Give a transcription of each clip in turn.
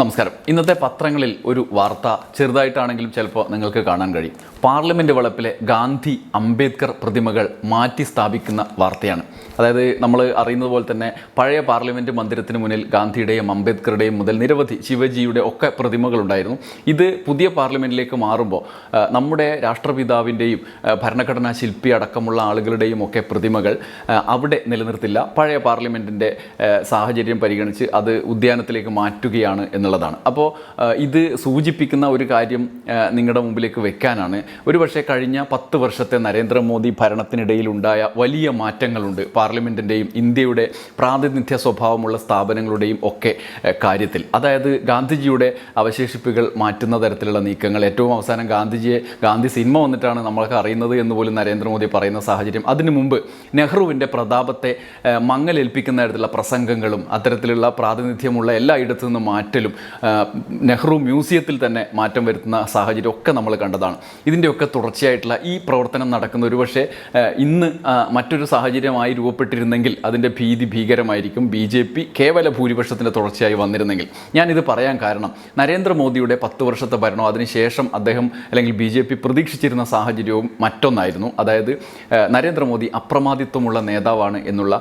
നമസ്കാരം. ഇന്നത്തെ പത്രങ്ങളിൽ ഒരു വാർത്ത ചെറുതായിട്ടാണെങ്കിലും ചിലപ്പോൾ നിങ്ങൾക്ക് കാണാൻ കഴിയും. പാർലമെന്റ് വളപ്പിലെ ഗാന്ധി അംബേദ്കർ പ്രതിമകൾ മാറ്റി സ്ഥാപിക്കുന്ന വാർത്തയാണ്. അതായത് നമ്മൾ അറിയുന്നത് പോലെ തന്നെ പഴയ പാർലമെന്റ് മന്ദിരത്തിന് മുന്നിൽ ഗാന്ധിയുടെയും അംബേദ്കറുടെയും മുതൽ നിരവധി ശിവജിയുടെ ഒക്കെ പ്രതിമകളുണ്ടായിരുന്നു. ഇത് പുതിയ പാർലമെന്റിലേക്ക് മാറുമ്പോൾ നമ്മുടെ രാഷ്ട്രപിതാവിന്റെയും ഭരണഘടനാ ശില്പി അടക്കമുള്ള ആളുകളുടെയും ഒക്കെ പ്രതിമകൾ അവിടെ നിലനിർത്തില്ല. പഴയ പാർലമെന്റിന്റെ സാഹചര്യം പരിഗണിച്ച് അത് ഉദ്യാനത്തിലേക്ക് മാറ്റുകയാണ് എന്നുള്ളതാണ്. അപ്പോൾ ഇത് സൂചിപ്പിക്കുന്ന ഒരു കാര്യം നിങ്ങളുടെ മുമ്പിലേക്ക് വെക്കാനാണ്. ഒരുപക്ഷെ കഴിഞ്ഞ പത്ത് വർഷത്തെ നരേന്ദ്രമോദി ഭരണത്തിനിടയിൽ ഉണ്ടായ വലിയ മാറ്റങ്ങളുണ്ട്. പാർലമെന്റിന്റെയും ഇന്ത്യയുടെ പ്രാതിനിധ്യ സ്വഭാവമുള്ള സ്ഥാപനങ്ങളുടെയും ഒക്കെ കാര്യത്തിൽ. അതായത് ഗാന്ധിജിയുടെ അവശേഷിപ്പുകൾ മാറ്റുന്ന തരത്തിലുള്ള നീക്കങ്ങൾ. ഏറ്റവും അവസാനം ഗാന്ധിജിയെ ഗാന്ധി സിനിമ വന്നിട്ടാണ് നമ്മൾക്ക് അറിയുന്നത് എന്ന് പോലും നരേന്ദ്രമോദി പറയുന്ന സാഹചര്യം. അതിനു മുമ്പ് നെഹ്റുവിന്റെ പ്രതാപത്തെ മങ്ങലേൽപ്പിക്കുന്ന തരത്തിലുള്ള പ്രസംഗങ്ങളും അത്തരത്തിലുള്ള പ്രാതിനിധ്യമുള്ള എല്ലായിടത്തു നിന്നും മാറ്റലും നെഹ്റു മ്യൂസിയത്തിൽ തന്നെ മാറ്റം വരുത്തുന്ന സാഹചര്യം ഒക്കെ നമ്മൾ കണ്ടതാണ്. ഇതിന്റെയൊക്കെ തുടർച്ചയായിട്ടുള്ള ഈ പ്രവർത്തനം നടക്കുന്ന ഒരുപക്ഷെ ഇന്ന് മറ്റൊരു സാഹചര്യമായി രൂപപ്പെട്ടിരുന്നെങ്കിൽ അതിന്റെ ഭീതി ഭീകരമായിരിക്കും ബി ജെ പി കേവല ഭൂരിപക്ഷത്തിന്റെ തുടർച്ചയായി വന്നിരുന്നെങ്കിൽ. ഞാനിത് പറയാൻ കാരണം നരേന്ദ്രമോദിയുടെ പത്ത് വർഷത്തെ ഭരണം അതിനുശേഷം അദ്ദേഹം അല്ലെങ്കിൽ ബി ജെ പി പ്രതീക്ഷിച്ചിരുന്ന സാഹചര്യവും മറ്റൊന്നായിരുന്നു. അതായത് നരേന്ദ്രമോദി അപ്രമാദിത്വമുള്ള നേതാവാണ് എന്നുള്ള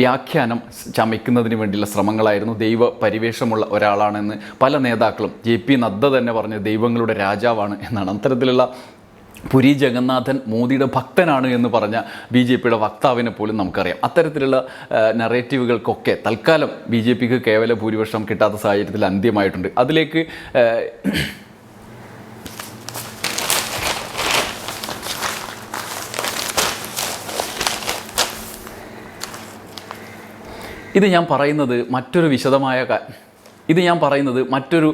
വ്യാഖ്യാനം ചമയ്ക്കുന്നതിന് വേണ്ടിയുള്ള ശ്രമങ്ങളായിരുന്നു ദൈവ പരിവേഷമുള്ള ഒരാളാണെന്ന് പല നേതാക്കളും ജെ പി നദ്ദ തന്നെ പറഞ്ഞ ദൈവങ്ങളുടെ രാജാവാണ് എന്നാണ്. അത്തരത്തിലുള്ള പുരി ജഗന്നാഥൻ മോദിയുടെ ഭക്തനാണ് എന്ന് പറഞ്ഞ ബി ജെ പിയുടെ വക്താവിനെ പോലും നമുക്കറിയാം. അത്തരത്തിലുള്ള നറേറ്റീവുകൾക്കൊക്കെ തൽക്കാലം ബി ജെ പിക്ക് കേവല ഭൂരിപക്ഷം കിട്ടാത്ത സാഹചര്യത്തിൽ അന്ത്യമായിട്ടുണ്ട്. അതിലേക്ക് ഇത് ഞാൻ പറയുന്നത് മറ്റൊരു വിശദമായ ഇത് ഞാൻ പറയുന്നത് മറ്റൊരു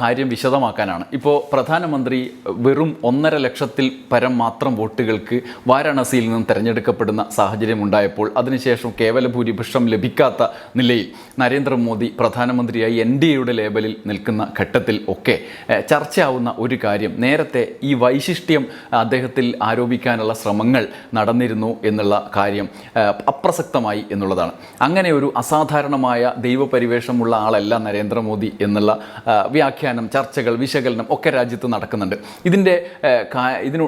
കാര്യം വിശദമാക്കാനാണ്. ഇപ്പോൾ പ്രധാനമന്ത്രി വെറും ഒന്നര ലക്ഷത്തിൽ പരം മാത്രം വോട്ടുകൾക്ക് വാരാണസിയിൽ നിന്നും തിരഞ്ഞെടുക്കപ്പെടുന്ന സാഹചര്യം ഉണ്ടായപ്പോൾ അതിനുശേഷം കേവല ഭൂരിപക്ഷം ലഭിക്കാത്ത നിലയിൽ നരേന്ദ്രമോദി പ്രധാനമന്ത്രിയായി എൻ ഡി എയുടെ ലേബലിൽ നിൽക്കുന്ന ഘട്ടത്തിൽ ഒക്കെ ചർച്ചയാവുന്ന ഒരു കാര്യം നേരത്തെ ഈ വൈശിഷ്ട്യം അദ്ദേഹത്തിൽ ആരോപിക്കാനുള്ള ശ്രമങ്ങൾ നടന്നിരുന്നു എന്നുള്ള കാര്യം അപ്രസക്തമായി എന്നുള്ളതാണ്. അങ്ങനെ ഒരു അസാധാരണമായ ദൈവപരിവേഷമുള്ള ആളല്ല നരേന്ദ്രമോദി എന്നുള്ള വ്യാഖ്യാനം ചർച്ചകൾ വിശകലനം ഒക്കെ രാജ്യത്ത് നടക്കുന്നുണ്ട്. ഇതിന്റെ ഇതിനു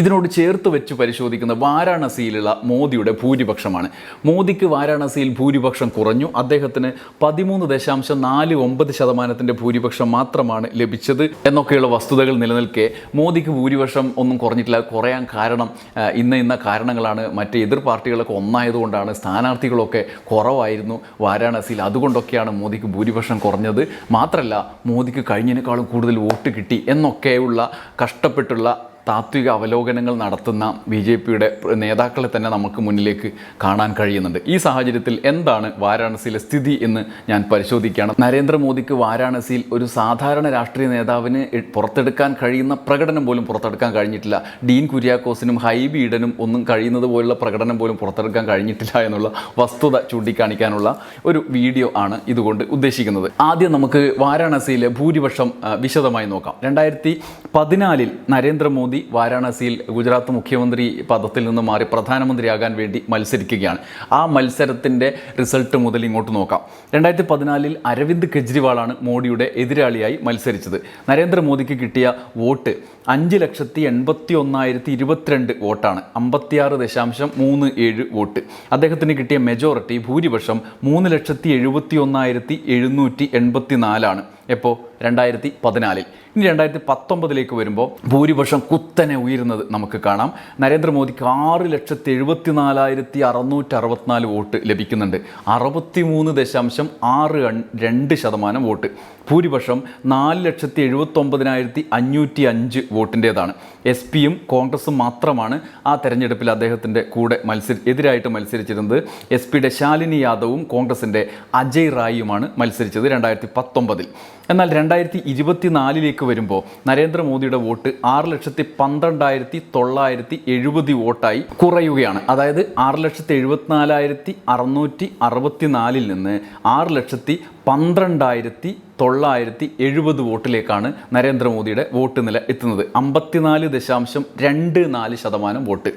ഇതിനോട് ചേർത്ത് വെച്ച് പരിശോധിക്കുന്ന വാരാണസിയിലുള്ള മോദിയുടെ ഭൂരിപക്ഷമാണ്. മോദിക്ക് വാരാണസിയിൽ ഭൂരിപക്ഷം കുറഞ്ഞു. അദ്ദേഹത്തിന് പതിമൂന്ന് ദശാംശം നാല് ഒമ്പത് ശതമാനത്തിന്റെ ഭൂരിപക്ഷം മാത്രമാണ് ലഭിച്ചത് എന്നൊക്കെയുള്ള വസ്തുതകൾ നിലനിൽക്കെ മോദിക്ക് ഭൂരിപക്ഷം ഒന്നും കുറഞ്ഞിട്ടില്ല. കുറയാൻ കാരണം ഇന്ന ഇന്ന കാരണങ്ങളാണ്. മറ്റ് എതിർ പാർട്ടികളൊക്കെ ഒന്നായതുകൊണ്ടാണ് സ്ഥാനാർത്ഥികളൊക്കെ കുറവായിരുന്നു വാരാണസിയിൽ. അതുകൊണ്ടൊക്കെയാണ് മോദിക്ക് ഭൂരിപക്ഷം കുറഞ്ഞത്. മാത്രമല്ല മോദിക്ക് കഴിഞ്ഞതിനേക്കാളും കൂടുതൽ വോട്ട് കിട്ടി എന്നൊക്കെയുള്ള കഷ്ടപ്പെട്ടുള്ള താത്വിക അവലോകനങ്ങൾ നടത്തുന്ന ബി ജെ പിയുടെ നേതാക്കളെ തന്നെ നമുക്ക് മുന്നിലേക്ക് കാണാൻ കഴിയുന്നുണ്ട്. ഈ സാഹചര്യത്തിൽ എന്താണ് വാരാണസിയിലെ സ്ഥിതി എന്ന് ഞാൻ പരിശോധിക്കുകയാണ്. നരേന്ദ്രമോദിക്ക് വാരാണസിയിൽ ഒരു സാധാരണ രാഷ്ട്രീയ നേതാവിന് പുറത്തെടുക്കാൻ കഴിയുന്ന പ്രകടനം പോലും പുറത്തെടുക്കാൻ കഴിഞ്ഞിട്ടില്ല. ഡീൻ കുര്യാക്കോസിനും ഹൈബി ഈഡനും ഒന്നും കഴിയുന്നത് പോലുള്ള പ്രകടനം പോലും പുറത്തെടുക്കാൻ കഴിഞ്ഞിട്ടില്ല എന്നുള്ള വസ്തുത ചൂണ്ടിക്കാണിക്കാനുള്ള ഒരു വീഡിയോ ആണ് ഇതുകൊണ്ട് ഉദ്ദേശിക്കുന്നത്. ആദ്യം നമുക്ക് വാരാണസിയിലെ ഭൂരിപക്ഷം വിശദമായി നോക്കാം. രണ്ടായിരത്തി പതിനാലിൽ നരേന്ദ്രമോദി വാരാണസിയിൽ ഗുജറാത്ത് മുഖ്യമന്ത്രി പദത്തിൽ നിന്ന് മാറി പ്രധാനമന്ത്രിയാകാൻ വേണ്ടി മത്സരിക്കുകയാണ്. ആ മത്സരത്തിന്റെ റിസൾട്ട് മുതൽ ഇങ്ങോട്ട് നോക്കാം. രണ്ടായിരത്തി പതിനാലിൽ അരവിന്ദ് കെജ്രിവാളാണ് മോഡിയുടെ എതിരാളിയായി മത്സരിച്ചത്. നരേന്ദ്രമോദിക്ക് കിട്ടിയ വോട്ട് അഞ്ച് ലക്ഷത്തി എൺപത്തി ഒന്നായിരത്തി ഇരുപത്തിരണ്ട് വോട്ടാണ്. അമ്പത്തിയാറ് ദശാംശം മൂന്ന് ഏഴ് വോട്ട്. അദ്ദേഹത്തിന് കിട്ടിയ മെജോറിറ്റി ഭൂരിപക്ഷം മൂന്ന് ലക്ഷത്തി എഴുപത്തി ഒന്നായിരത്തി എഴുന്നൂറ്റി എൺപത്തി നാലാണ് എപ്പോൾ രണ്ടായിരത്തി പതിനാലിൽ ഇനി രണ്ടായിരത്തി പത്തൊമ്പതിലേക്ക് വരുമ്പോൾ ഭൂരിപക്ഷം കുത്തനെ ഉയരുന്നത് നമുക്ക് കാണാം. നരേന്ദ്രമോദിക്ക് ആറ് ലക്ഷത്തി എഴുപത്തി നാലായിരത്തി അറുന്നൂറ്റി അറുപത്തിനാല് വോട്ട് ലഭിക്കുന്നുണ്ട്. അറുപത്തി മൂന്ന് ദശാംശം ആറ് രണ്ട് ശതമാനം വോട്ട്. ഭൂരിപക്ഷം നാല് ലക്ഷത്തി എഴുപത്തൊമ്പതിനായിരത്തി അഞ്ഞൂറ്റി അഞ്ച് വോട്ടിന്റേതാണ്. എസ് പിയും കോൺഗ്രസും മാത്രമാണ് ആ തെരഞ്ഞെടുപ്പിൽ അദ്ദേഹത്തിന്റെ കൂടെ മത്സരി എതിരായിട്ട് മത്സരിച്ചിരുന്നത്. എസ് പിയുടെ ശാലിനി യാദവും കോൺഗ്രസിന്റെ അജയ് റായിയുമാണ് മത്സരിച്ചത് രണ്ടായിരത്തി പത്തൊമ്പതിൽ എന്നാൽ രണ്ടായിരത്തി ഇരുപത്തിനാലിലേക്ക് വരുമ്പോൾ നരേന്ദ്രമോദിയുടെ വോട്ട് ആറ് ലക്ഷത്തി പന്ത്രണ്ടായിരത്തി തൊള്ളായിരത്തി എഴുപത് വോട്ടായി കുറയുകയാണ്. അതായത് ആറ് ലക്ഷത്തി എഴുപത്തിനാലായിരത്തി അറുന്നൂറ്റി അറുപത്തിനാലിൽ നിന്ന് ആറ് ലക്ഷത്തി പന്ത്രണ്ടായിരത്തി തൊള്ളായിരത്തി എഴുപത് വോട്ടിലേക്കാണ് നരേന്ദ്രമോദിയുടെ വോട്ട് നില എത്തുന്നത്. അമ്പത്തിനാല് ദശാംശം രണ്ട് നാല് ശതമാനം വോട്ട്.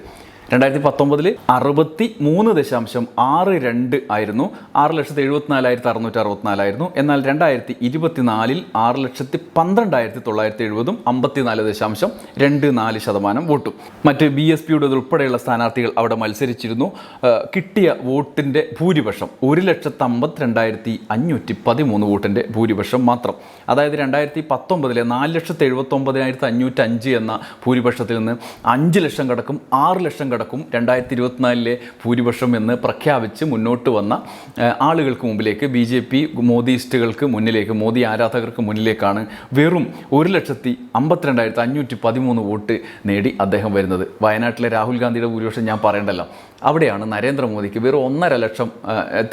രണ്ടായിരത്തി പത്തൊമ്പതിൽ അറുപത്തി മൂന്ന് ദശാംശം ആറ് രണ്ട് ആയിരുന്നു. ആറ് ലക്ഷത്തി എഴുപത്തിനാലായിരത്തി അറുന്നൂറ്റി അറുപത്തിനാലായിരുന്നു. എന്നാൽ രണ്ടായിരത്തി ഇരുപത്തിനാലിൽ ആറ് ലക്ഷത്തി പന്ത്രണ്ടായിരത്തി തൊള്ളായിരത്തി എഴുപതും അമ്പത്തിനാല് ദശാംശം രണ്ട് നാല് ശതമാനം വോട്ടും. മറ്റ് ബി എസ് പിയുടെ ഉൾപ്പെടെയുള്ള സ്ഥാനാർത്ഥികൾ അവിടെ മത്സരിച്ചിരുന്നു. കിട്ടിയ വോട്ടിന്റെ ഭൂരിപക്ഷം ഒരു ലക്ഷത്തി അമ്പത്തിരണ്ടായിരത്തി അഞ്ഞൂറ്റി പതിമൂന്ന് വോട്ടിന്റെ ഭൂരിപക്ഷം മാത്രം. അതായത് രണ്ടായിരത്തി പത്തൊമ്പതിലെ നാല് ലക്ഷത്തി എഴുപത്തൊമ്പതിനായിരത്തി അഞ്ഞൂറ്റഞ്ച് എന്ന ഭൂരിപക്ഷത്തിൽ നിന്ന് അഞ്ച് ലക്ഷം കടക്കും ആറ് ലക്ഷം കടക്കും രണ്ടായിരത്തി ഇരുപത്തിനാലിലെ ഭൂരിപക്ഷം എന്ന് പ്രഖ്യാപിച്ച് മുന്നോട്ട് വന്ന ആളുകൾക്ക് മുമ്പിലേക്ക് ബി ജെ പി മോദിയിസ്റ്റുകൾക്ക് മുന്നിലേക്ക് മോദി ആരാധകർക്ക് മുന്നിലേക്കാണ് വെറും ഒരു ലക്ഷത്തി അമ്പത്തിരണ്ടായിരത്തി അഞ്ഞൂറ്റി പതിമൂന്ന് വോട്ട് നേടി അദ്ദേഹം വരുന്നത്. വയനാട്ടിലെ രാഹുൽ ഗാന്ധിയുടെ ഭൂരിപക്ഷം ഞാൻ പറയണ്ടല്ലോ. അവിടെയാണ് നരേന്ദ്രമോദിക്ക് വെറും ഒന്നര ലക്ഷം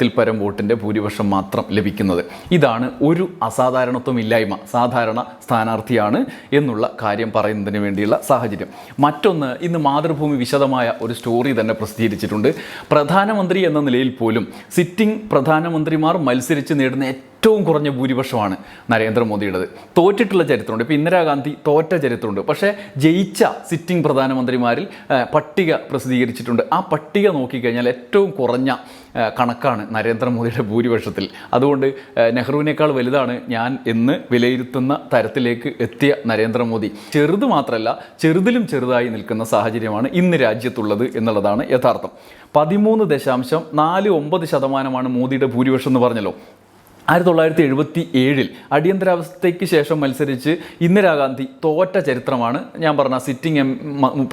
തിൽപ്പരം പരം വോട്ടിന്റെ ഭൂരിപക്ഷം മാത്രം ലഭിക്കുന്നത്. ഇതാണ് ഒരു അസാധാരണത്വം ഇല്ലായ്മ സാധാരണ സ്ഥാനാർത്ഥിയാണ് എന്നുള്ള കാര്യം പറയുന്നതിന് വേണ്ടിയുള്ള സാഹചര്യം. മറ്റൊന്ന് ഇന്ന് മാതൃഭൂമി വിശദമായ ഒരു സ്റ്റോറി തന്നെ പ്രസിദ്ധീകരിച്ചിട്ടുണ്ട്. പ്രധാനമന്ത്രി എന്ന നിലയിൽ പോലും സിറ്റിംഗ് പ്രധാനമന്ത്രിമാർ മത്സരിച്ച് നേടുന്ന ഏറ്റവും കുറഞ്ഞ ഭൂരിപക്ഷമാണ് നരേന്ദ്രമോദിയുടേത്. തോറ്റിട്ടുള്ള ചരിത്രമുണ്ട്. ഇപ്പോൾ ഇന്ദിരാഗാന്ധി തോറ്റ ചരിത്രമുണ്ട്. പക്ഷേ ജയിച്ച സിറ്റിംഗ് പ്രധാനമന്ത്രിമാരിൽ പട്ടിക പ്രസിദ്ധീകരിച്ചിട്ടുണ്ട്. ആ പട്ടിക നോക്കിക്കഴിഞ്ഞാൽ ഏറ്റവും കുറഞ്ഞ കണക്കാണ് നരേന്ദ്രമോദിയുടെ ഭൂരിപക്ഷത്തിൽ. അതുകൊണ്ട് നെഹ്റുവിനേക്കാൾ വലുതാണ് ഞാൻ എന്ന് വിലയിരുത്തുന്ന തരത്തിലേക്ക് എത്തിയ നരേന്ദ്രമോദി. ചെറുത് മാത്രമല്ല ചെറുതിലും ചെറുതായി നിൽക്കുന്ന സാഹചര്യമാണ് ഇന്ന് രാജ്യത്തുള്ളത് എന്നുള്ളതാണ് യഥാർത്ഥം. പതിമൂന്ന് ദശാംശം നാല് ഒമ്പത് ശതമാനമാണ് മോദിയുടെ ഭൂരിപക്ഷം എന്ന് പറഞ്ഞല്ലോ. ആയിരത്തി തൊള്ളായിരത്തി എഴുപത്തി ഏഴിൽ അടിയന്തരാവസ്ഥയ്ക്ക് ശേഷം മത്സരിച്ച് ഇന്ദിരാഗാന്ധി തോറ്റ ചരിത്രമാണ്. ഞാൻ പറഞ്ഞ സിറ്റിംഗ് എം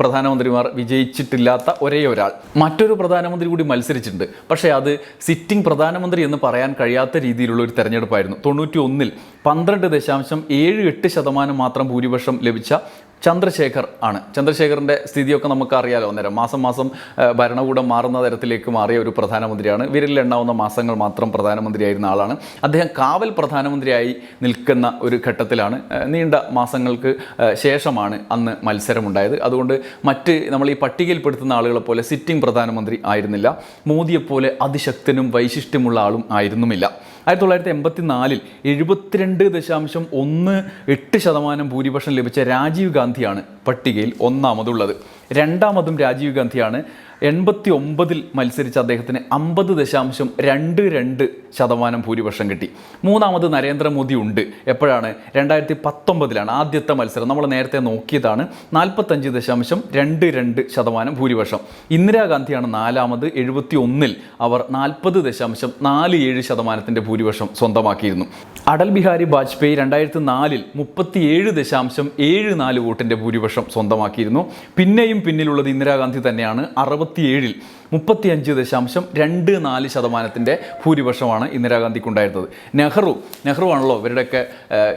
പ്രധാനമന്ത്രിമാർ വിജയിച്ചിട്ടില്ലാത്ത ഒരേ ഒരാൾ. മറ്റൊരു പ്രധാനമന്ത്രി കൂടി മത്സരിച്ചിട്ടുണ്ട്. പക്ഷേ അത് സിറ്റിംഗ് പ്രധാനമന്ത്രി എന്ന് പറയാൻ കഴിയാത്ത രീതിയിലുള്ള ഒരു തെരഞ്ഞെടുപ്പായിരുന്നു. തൊണ്ണൂറ്റി ഒന്നിൽ പന്ത്രണ്ട് ദശാംശം ഏഴ് എട്ട് ശതമാനം മാത്രം ഭൂരിപക്ഷം ലഭിച്ച ചന്ദ്രശേഖർ ആണ്. ചന്ദ്രശേഖറിന്റെ സ്ഥിതിയൊക്കെ നമുക്കറിയാലോ. അന്നേരം മാസം മാസം ഭരണകൂടം മാറുന്ന തരത്തിലേക്ക് മാറിയ ഒരു പ്രധാനമന്ത്രിയാണ്. വിരലിലെണ്ണാവുന്ന മാസങ്ങൾ മാത്രം പ്രധാനമന്ത്രിയായിരുന്ന ആളാണ്. അദ്ദേഹം കാവൽ പ്രധാനമന്ത്രിയായി നിൽക്കുന്ന ഒരു ഘട്ടത്തിലാണ്. നീണ്ട മാസങ്ങൾക്ക് ശേഷമാണ് അന്ന് മത്സരമുണ്ടായത്. അതുകൊണ്ട് മറ്റ് നമ്മൾ ഈ പട്ടികയിൽപ്പെടുത്തുന്ന ആളുകളെ പോലെ സിറ്റിംഗ് പ്രധാനമന്ത്രി ആയിരുന്നില്ല. മോദിയെപ്പോലെ അതിശക്തനും വൈശിഷ്ട്യമുള്ള ആളും ആയിരുന്നുമില്ല. ആയിരത്തി തൊള്ളായിരത്തി എൺപത്തി നാലിൽ എഴുപത്തിരണ്ട് ദശാംശം ഒന്ന് എട്ട് ശതമാനം ഭൂരിപക്ഷം ലഭിച്ച രാജീവ് ഗാന്ധിയാണ് പട്ടികയിൽ ഒന്നാമതുള്ളത്. രണ്ടാമതും രാജീവ് ഗാന്ധിയാണ് എൺപത്തി ഒമ്പതിൽ മത്സരിച്ച അദ്ദേഹത്തിന് അമ്പത് ദശാംശം രണ്ട് രണ്ട് ശതമാനം ഭൂരിപക്ഷം കിട്ടി. മൂന്നാമത് നരേന്ദ്രമോദി ഉണ്ട്. എപ്പോഴാണ്? രണ്ടായിരത്തി പത്തൊമ്പതിലാണ് ആദ്യത്തെ മത്സരം. നമ്മൾ നേരത്തെ നോക്കിയതാണ്. നാൽപ്പത്തഞ്ച് ദശാംശം രണ്ട് രണ്ട് ശതമാനം ഭൂരിപക്ഷം. ഇന്ദിരാഗാന്ധിയാണ് നാലാമത്. എഴുപത്തി ഒന്നിൽ അവർ നാൽപ്പത് ദശാംശം നാല് ഏഴ് ശതമാനത്തിന്റെ ഭൂരിപക്ഷം സ്വന്തമാക്കിയിരുന്നു. അടൽ ബിഹാരി വാജ്പേയി രണ്ടായിരത്തി നാലിൽ മുപ്പത്തിയേഴ് ദശാംശം ഏഴ് നാല് വോട്ടിന്റെ ഭൂരിപക്ഷം സ്വന്തമാക്കിയിരുന്നു. പിന്നെയും പിന്നിലുള്ളത് ഇന്ദിരാഗാന്ധി തന്നെയാണ്. അറുപത്തിയേഴിൽ മുപ്പത്തിയഞ്ച് ദശാംശം രണ്ട് നാല് ശതമാനത്തിന്റെ ഭൂരിപക്ഷമാണ് ഇന്ദിരാഗാന്ധിക്കുണ്ടായിരുന്നത്. നെഹ്റു നെഹ്റു ആണല്ലോ ഇവരുടെയൊക്കെ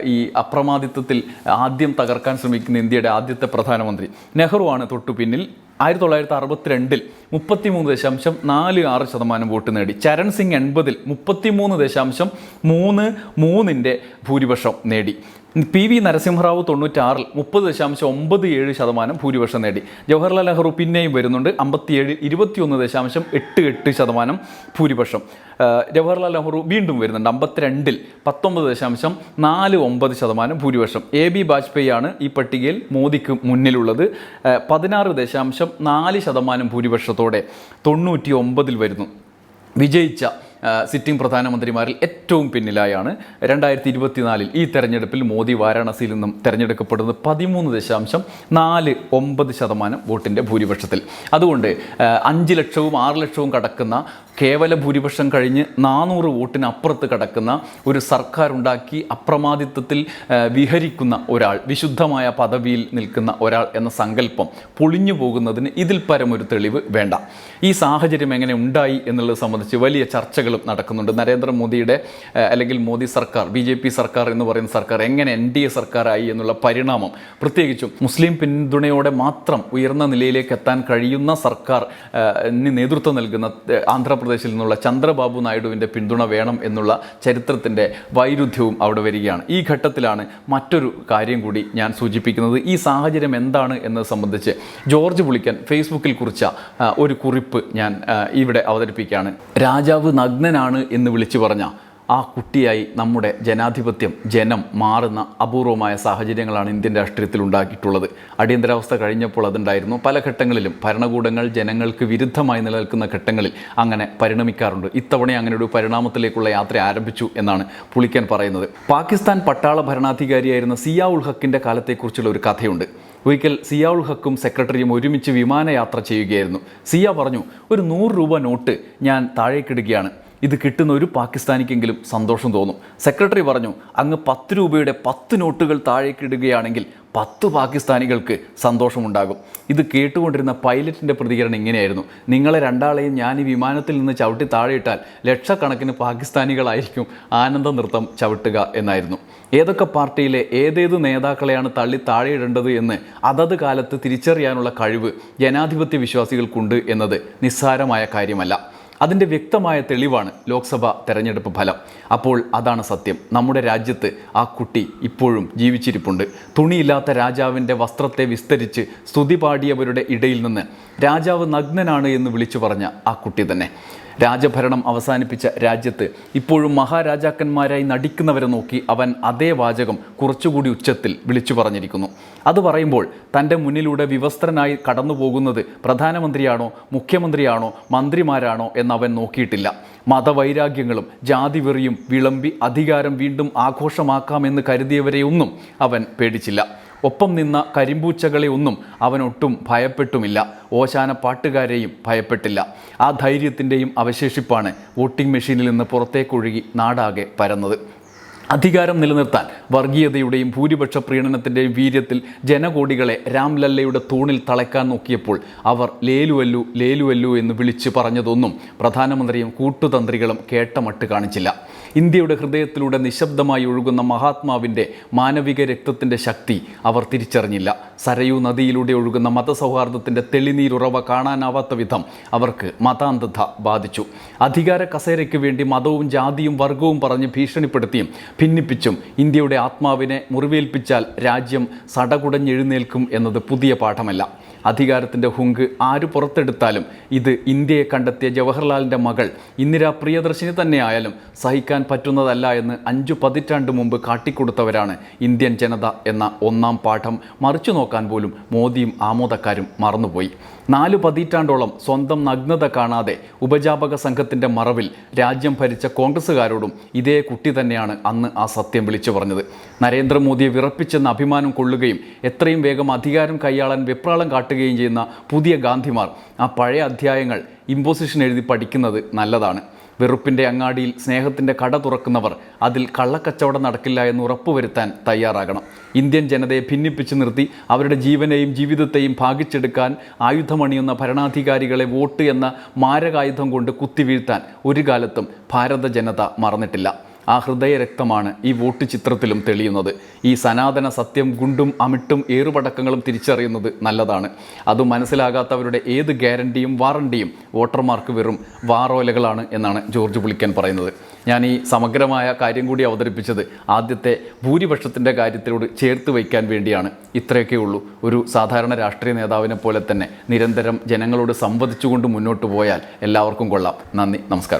ഈ അപ്രമാദിത്വത്തിൽ ആദ്യം തകർക്കാൻ ശ്രമിക്കുന്ന ഇന്ത്യയുടെ ആദ്യത്തെ പ്രധാനമന്ത്രി. നെഹ്റു ആണ് തൊട്ടു പിന്നിൽ. ആയിരത്തി തൊള്ളായിരത്തി അറുപത്തിരണ്ടിൽ മുപ്പത്തിമൂന്ന് ദശാംശം നാല് ആറ് ശതമാനം വോട്ട് നേടി. ചരൺ സിംഗ് എൺപതിൽ മുപ്പത്തിമൂന്ന് ദശാംശം മൂന്ന് മൂന്നിന്റെ ഭൂരിപക്ഷം നേടി. പി വി നരസിംഹറാവു തൊണ്ണൂറ്റാറിൽ മുപ്പത് ദശാംശം ഒമ്പത് ഏഴ് ശതമാനം ഭൂരിപക്ഷം നേടി. ജവഹർലാൽ നെഹ്റു പിന്നെയും വരുന്നുണ്ട് അമ്പത്തിയേഴ് ഇരുപത്തിയൊന്ന് ദശാംശം എട്ട് എട്ട് ശതമാനം ഭൂരിപക്ഷം. ജവഹർലാൽ നെഹ്റു വീണ്ടും വരുന്നുണ്ട് അമ്പത്തിരണ്ടിൽ പത്തൊമ്പത് ദശാംശം നാല് ഒമ്പത് ശതമാനം ഭൂരിപക്ഷം. എ ബി വാജ്പേയി ആണ് ഈ പട്ടികയിൽ മോദിക്ക് മുന്നിലുള്ളത് പതിനാറ് ദശാംശം നാല് ശതമാനം ഭൂരിപക്ഷത്തോടെ തൊണ്ണൂറ്റി ഒമ്പതിൽ വരുന്നു. വിജയിച്ച സിറ്റിംഗ് പ്രധാനമന്ത്രിമാരിൽ ഏറ്റവും പിന്നിലായാണ്. രണ്ടായിരത്തി ഇരുപത്തിനാലിൽ ഈ തെരഞ്ഞെടുപ്പിൽ മോദി വാരാണസിയിൽ നിന്നും തെരഞ്ഞെടുക്കപ്പെടുന്നത് പതിമൂന്ന് ദശാംശം നാല് ഒമ്പത് ശതമാനം വോട്ടിന്റെ ഭൂരിപക്ഷത്തിൽ. അതുകൊണ്ട് അഞ്ച് ലക്ഷവും ആറ് ലക്ഷവും കടക്കുന്ന കേവല ഭൂരിപക്ഷം കഴിഞ്ഞ് നാനൂറ് വോട്ടിന് അപ്പുറത്ത് കടക്കുന്ന ഒരു സർക്കാർ ഉണ്ടാക്കി അപ്രമാദിത്വത്തിൽ വിഹരിക്കുന്ന ഒരാൾ വിശുദ്ധമായ പദവിയിൽ നിൽക്കുന്ന ഒരാൾ എന്ന സങ്കല്പം പൊളിഞ്ഞു പോകുന്നതിന് ഇതിൽ പരമൊരു തെളിവ് വേണ്ട. ഈ സാഹചര്യം എങ്ങനെ ഉണ്ടായി എന്നുള്ളത് സംബന്ധിച്ച് വലിയ ചർച്ചകളും നടക്കുന്നുണ്ട്. നരേന്ദ്രമോദിയുടെ അല്ലെങ്കിൽ മോദി സർക്കാർ ബി ജെ പി സർക്കാർ എന്ന് പറയുന്ന സർക്കാർ എങ്ങനെ എൻ ഡി എ സർക്കാരായി എന്നുള്ള പരിണാമം പ്രത്യേകിച്ചും മുസ്ലിം പിന്തുണയോടെ മാത്രം ഉയർന്ന നിലയിലേക്ക് എത്താൻ കഴിയുന്ന സർക്കാർ നേതൃത്വം നൽകുന്ന ആ, ആന്ധ്രാപ്രദേശിൽ നിന്നുള്ള ചന്ദ്രബാബു നായിഡുവിന്റെ പിന്തുണ വേണം എന്നുള്ള ചരിത്രത്തിന്റെ വൈരുദ്ധ്യവും അവിടെ വരികയാണ്. ഈ ഘട്ടത്തിലാണ് മറ്റൊരു കാര്യം കൂടി ഞാൻ സൂചിപ്പിക്കുന്നത്. ഈ സാഹചര്യം എന്താണ് എന്നത് സംബന്ധിച്ച് ജോർജ് പുളിക്കൻ ഫേസ്ബുക്കിൽ കുറിച്ച ഒരു കുറിപ്പ് ഞാൻ ഇവിടെ അവതരിപ്പിക്കുകയാണ്. രാജാവ് നഗ്നനാണ് എന്ന് വിളിച്ചു പറഞ്ഞ ആ കുട്ടിയായി നമ്മുടെ ജനാധിപത്യം ജനം മാറുന്ന അപൂർവമായ സാഹചര്യങ്ങളാണ് ഇന്ത്യൻ രാഷ്ട്രീയത്തിൽ ഉണ്ടാക്കിയിട്ടുള്ളത്. അടിയന്തരാവസ്ഥ കഴിഞ്ഞപ്പോൾ അതുണ്ടായിരുന്നു. പല ഘട്ടങ്ങളിലും ഭരണകൂടങ്ങൾ ജനങ്ങൾക്ക് വിരുദ്ധമായി നിലനിൽക്കുന്ന ഘട്ടങ്ങളിൽ അങ്ങനെ പരിണമിക്കാറുണ്ട്. ഇത്തവണ അങ്ങനെ ഒരു പരിണാമത്തിലേക്കുള്ള യാത്ര ആരംഭിച്ചു എന്നാണ് പുളിക്കൻ പറയുന്നത്. പാകിസ്ഥാൻ പട്ടാള ഭരണാധികാരിയായിരുന്ന സിയാ ഉൾ ഹക്കിന്റെ കാലത്തെക്കുറിച്ചുള്ള ഒരു കഥയുണ്ട്. ഒരിക്കൽ സിയാ ഉൾ ഹക്കും സെക്രട്ടറിയും ഒരുമിച്ച് വിമാനയാത്ര ചെയ്യുകയായിരുന്നു. സിയ പറഞ്ഞു ഒരു നൂറ് രൂപ നോട്ട് ഞാൻ താഴേക്കിടുകയാണ്. ഇത് കിട്ടുന്ന ഒരു പാകിസ്ഥാനിക്കെങ്കിലും സന്തോഷം തോന്നും. സെക്രട്ടറി പറഞ്ഞു അങ്ങ് പത്ത് രൂപയുടെ പത്ത് നോട്ടുകൾ താഴേക്കിടുകയാണെങ്കിൽ പത്ത് പാകിസ്ഥാനികൾക്ക് സന്തോഷമുണ്ടാകും. ഇത് കേട്ടുകൊണ്ടിരുന്ന പൈലറ്റിന്റെ പ്രതികരണം ഇങ്ങനെയായിരുന്നു. നിങ്ങളെ രണ്ടാളെയും ഞാൻ ഈ വിമാനത്തിൽ നിന്ന് ചവിട്ടി താഴെയിട്ടാൽ ലക്ഷക്കണക്കിന് പാകിസ്ഥാനികളായിരിക്കും ആനന്ദ നൃത്തം ചവിട്ടുക എന്നായിരുന്നു. ഏതൊക്കെ പാർട്ടിയിലെ ഏതേത് നേതാക്കളെയാണ് തള്ളി താഴെയിടേണ്ടത് എന്ന് അതത് കാലത്ത് തിരിച്ചറിയാനുള്ള കഴിവ് ജനാധിപത്യ വിശ്വാസികൾക്കുണ്ട് എന്നത് നിസ്സാരമായ കാര്യമല്ല. അതിന്റെ വ്യക്തമായ തെളിവാണ് ലോക്സഭ തെരഞ്ഞെടുപ്പ് ഫലം. അപ്പോൾ അതാണ് സത്യം. നമ്മുടെ രാജ്യത്ത് ആ കുട്ടി ഇപ്പോഴും ജീവിച്ചിരിപ്പുണ്ട്. തുണിയില്ലാത്ത രാജാവിന്റെ വസ്ത്രത്തെ വിസ്തരിച്ച് സ്തുതി പാടിയവരുടെ ഇടയിൽ നിന്ന് രാജാവ് നഗ്നനാണ് എന്ന് വിളിച്ചു പറഞ്ഞ ആ കുട്ടി തന്നെ. രാജഭരണം അവസാനിപ്പിച്ച രാജ്യത്ത് ഇപ്പോഴും മഹാരാജാക്കന്മാരായി നടിക്കുന്നവരെ നോക്കി അവൻ അതേ വാചകം കുറച്ചുകൂടി ഉച്ചത്തിൽ വിളിച്ചു പറഞ്ഞിരിക്കുന്നു. അത് പറയുമ്പോൾ തന്റെ മുന്നിലൂടെ വിവസ്ത്രനായി കടന്നു പോകുന്നത് പ്രധാനമന്ത്രിയാണോ മുഖ്യമന്ത്രിയാണോ മന്ത്രിമാരാണോ എന്നവൻ നോക്കിയിട്ടില്ല. മതവൈരാഗ്യങ്ങളും ജാതിവെറിയും വിളമ്പി അധികാരം വീണ്ടും ആഘോഷമാക്കാമെന്ന് കരുതിയവരെയൊന്നും അവൻ പേടിച്ചില്ല. ഒപ്പം നിന്ന കരിമ്പൂച്ചകളെ ഒന്നും അവനൊട്ടും ഭയപ്പെട്ടുമില്ല. ഓശാന പാട്ടുകാരെയും ഭയപ്പെട്ടില്ല. ആ ധൈര്യത്തിന്റെയും അവശേഷിപ്പാണ് വോട്ടിംഗ് മെഷീനിൽ നിന്ന് പുറത്തേക്കൊഴുകി നാടാകെ പരന്നത്. അധികാരം നിലനിർത്താൻ വർഗീയതയുടെയും ഭൂരിപക്ഷ പ്രീണനത്തിന്റെയും വീര്യത്തിൽ ജനകോടികളെ രാംലല്ലയുടെ തൂണിൽ തളയ്ക്കാൻ നോക്കിയപ്പോൾ അവർ ലേലുവല്ലു ലേലുവല്ലു എന്ന് വിളിച്ചു പറഞ്ഞതൊന്നും പ്രധാനമന്ത്രിയും കൂട്ടുതന്ത്രികളും കേട്ടമട്ട് കാണിച്ചില്ല. ഇന്ത്യയുടെ ഹൃദയത്തിലൂടെ നിശബ്ദമായി ഒഴുകുന്ന മഹാത്മാവിന്റെ മാനവിക രക്തത്തിന്റെ ശക്തി അവർ തിരിച്ചറിഞ്ഞില്ല. സരയൂ നദിയിലൂടെ ഒഴുകുന്ന മതസൗഹാർദ്ദത്തിന്റെ തെളിനീരുറവ കാണാനാവാത്ത വിധം അവർക്ക് മതാന്ധത ബാധിച്ചു. അധികാര കസേരയ്ക്ക് വേണ്ടി മതവും ജാതിയും വർഗവും പറഞ്ഞ് ഭീഷണിപ്പെടുത്തിയും ഭിന്നിപ്പിച്ചും ഇന്ത്യയുടെ ആത്മാവിനെ മുറിവേൽപ്പിച്ചാൽ രാജ്യം സടകുടഞ്ഞെഴുന്നേൽക്കും എന്നത് പുതിയ പാഠമല്ല. അധികാരത്തിന്റെ ഹുങ്ക് ആര് പുറത്തെടുത്താലും ഇത് ഇന്ത്യയെ കണ്ടെത്തിയ ജവഹർലാലിന്റെ മകൾ ഇന്ദിരാ പ്രിയദർശിനി തന്നെയായാലും സഹിക്കാൻ പറ്റുന്നതല്ല എന്ന് അഞ്ചു പതിറ്റാണ്ട് മുമ്പ് കാട്ടിക്കൊടുത്തവരാണ് ഇന്ത്യൻ ജനത എന്ന ഒന്നാം പാഠം മറിച്ചു നോക്കാൻ പോലും മോദിയും ആമോദക്കാരും മറന്നുപോയി. നാല് പതിറ്റാണ്ടോളം സ്വന്തം നഗ്നത കാണാതെ ഉപജാപക സംഘത്തിന്റെ മറവിൽ രാജ്യം ഭരിച്ച കോൺഗ്രസ്സുകാരോടും ഇതേ കുട്ടി തന്നെയാണ് അന്ന് ആ സത്യം വിളിച്ചു പറഞ്ഞത്. നരേന്ദ്രമോദിയെ വിറപ്പിച്ചെന്ന് അഭിമാനം കൊള്ളുകയും എത്രയും വേഗം അധികാരം കൈയാളാൻ വെപ്രാളം കാട്ടുകയും ചെയ്യുന്ന പുതിയ ഗാന്ധിമാർ ആ പഴയ അധ്യായങ്ങൾ ഇമ്പോസിഷൻ എഴുതി പഠിക്കുന്നത് നല്ലതാണ്. വെറുപ്പിന്റെ അങ്ങാടിയിൽ സ്നേഹത്തിന്റെ കട തുറക്കുന്നവർ അതിൽ കള്ളക്കച്ചവടം നടക്കില്ല എന്ന് ഉറപ്പുവരുത്താൻ തയ്യാറാകണം. ഇന്ത്യൻ ജനതയെ ഭിന്നിപ്പിച്ചു നിർത്തി അവരുടെ ജീവനെയും ജീവിതത്തെയും ഭാഗിച്ചെടുക്കാൻ ആയുധമണിയുന്ന ഭരണാധികാരികളെ വോട്ട് എന്ന മാരകായുധം കൊണ്ട് കുത്തിവീഴ്ത്താൻ ഒരു കാലത്തും ഭാരത ജനത മറന്നിട്ടില്ല. ആ ഹൃദയരക്തമാണ് ഈ വോട്ട് ചിത്രത്തിലും തെളിയുന്നത്. ഈ സനാതന സത്യം ഗുണ്ടും അമിട്ടും ഏറുപടക്കങ്ങളും തിരിച്ചറിയുന്നത് നല്ലതാണ്. അത് മനസ്സിലാകാത്തവരുടെ ഏത് ഗ്യാരണ്ടിയും വാറണ്ടിയും വോട്ടർമാർക്ക് വെറും വാറോലകളാണ് എന്നാണ് ജോർജ് പുളിക്കൻ പറയുന്നത്. ഞാൻ ഈ സമഗ്രമായ കാര്യം കൂടി അവതരിപ്പിച്ചത് ആദ്യത്തെ ഭൂരിപക്ഷത്തിന്റെ കാര്യത്തിലോട് ചേർത്ത് വയ്ക്കാൻ വേണ്ടിയാണ്. ഇത്രയൊക്കെ ഉള്ളൂ. ഒരു സാധാരണ രാഷ്ട്രീയ നേതാവിനെ പോലെ തന്നെ നിരന്തരം ജനങ്ങളോട് സംവദിച്ചുകൊണ്ട് മുന്നോട്ട് പോയാൽ എല്ലാവർക്കും കൊള്ളാം. നന്ദി. നമസ്കാരം.